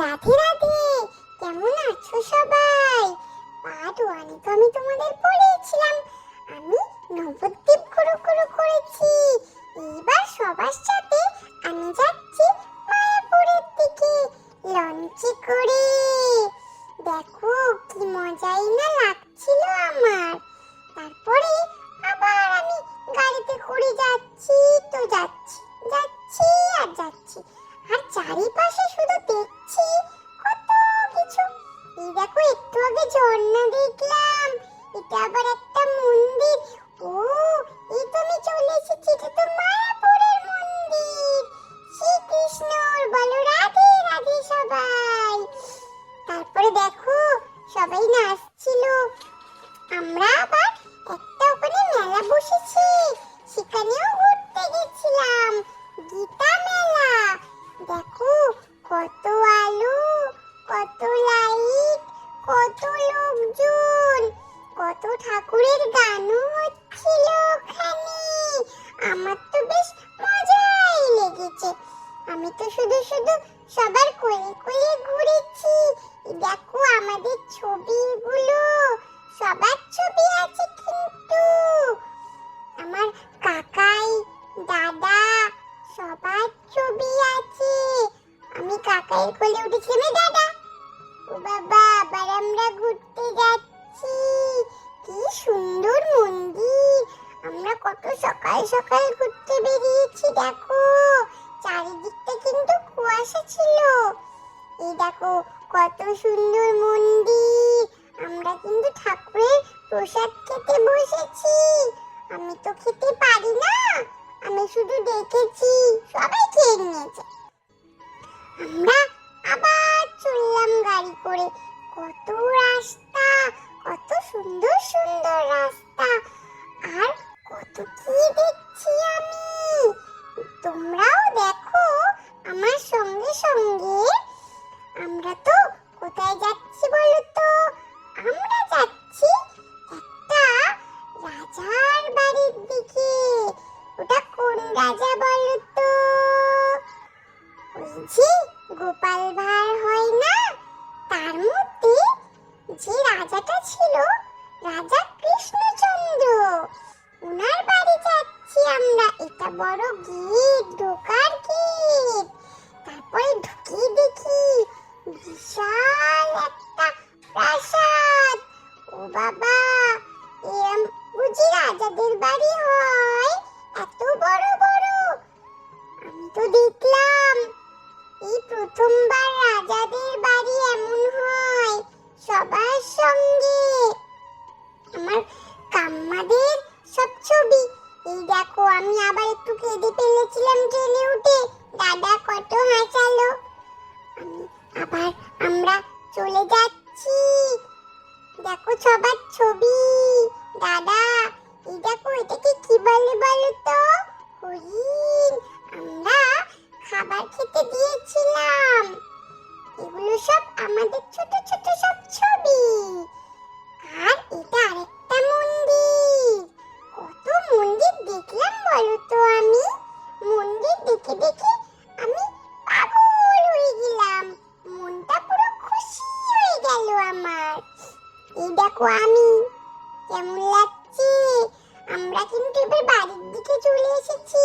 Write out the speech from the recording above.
রাধে রাধে কেমন আছো সবাই? পার্ট ওয়ানে তো আমি তোমাদের পড়িয়েছিলাম আমি নবদ্বীপ ঘুরু ঘুরু করেছি। এবার সবার সাথে আমি যাচ্ছি মায়াপুরের দিকে, লঞ্চে করে। দেখো, কি মজাই না লাগছিল আমার। তারপরে ঝর্ণা দেখলাম। এটা আবার একটা মন্দির। ও এই তো আমি চলে এসেছি, এটা তো মায়াপুরের মন্দির। শ্রীকৃষ্ণর বলো, রাধে রাধে সবাই। তারপরে দেখো, সবাই নাচছিল। আমরা আবার একটা ওখানে মেলা বসেছে। সেখানেও লোকজন কত ঠাকুরের গানও হচ্ছিল ওখানে। আমার তো বেশ মজাই লেগেছে। আমি তো শুধু শুধু সবার কোলে কোলে ঘুরেছি। দেখো আমাদের ছবিগুলো, সবার ছবি আছে কিন্তু। আমার কাকাই, দাদা, সবার ছবি আছে। আমি কাকাইয়ের কোলে উঠেছিলাম দাদা, ও বাবা, আবার আমরা সকাল সকাল ঘুরতে বেরিয়েছি, দেখো। চারিদিকটা কিন্তু কুয়াশা ছিল। এই দেখো, কত সুন্দর মন্দির। আমরা কিন্তু ঠাকুরের প্রসাদ খেতে বসেছি। আমি তো খেতে পারি না। আমি শুধু দেখেছি, সবাই খেয়ে নিয়েছে। আমরা আবার চললাম গাড়ি করে। কত রাস্তা, কত সুন্দর সুন্দর রাস্তা। আর কত কি যে গোপাল ভাঁড় হয় না? তার মধ্যে যে রাজাটা ছিল, রাজা কৃষ্ণচন্দ্র। ওনার বাড়ি যাচ্ছি আমরা। এটা বড় গেট, ঢোকার গেট। তারপরে ঢুকিয়ে দেখি বিশাল একটা প্রাসাদ। ও বাবা, এরম বুঝি রাজাদের বাড়ি হয়? এত বড় বড়। আমি তো দেখলাম এই প্রথমবার রাজাদের বাড়ি এমন হয়, সবার সঙ্গে। আমার কাম্মাদের সব ছবি। এই দেখো, আমি আবার একটু কেঁদে ফেলেছিলাম ট্রেনে উঠে। দাদা কত হাসালো। আবার আমরা চলে যাচ্ছি। দেখো সবার ছবি। দাদা, এই দেখো, এটাকে কি বলে বলো তো? হরিণ। আমরা খাবার খেতে দিয়েছিলাম। এগুলো সব আমাদের ছোট ছোট সব ছবি। আর এটা আরেকটা মন্দির। কত মন্দির দেখলাম বলো তো আমি? মন্দির দেখে দেখে আমি পাগল হয়ে গেলাম। মনটা পুরো খুশি হয়ে গেল আমার। এই দেখো আমি। কেমন লাগছে? আমরা কিন্তু এবার বাড়ির দিকে চলে এসেছি।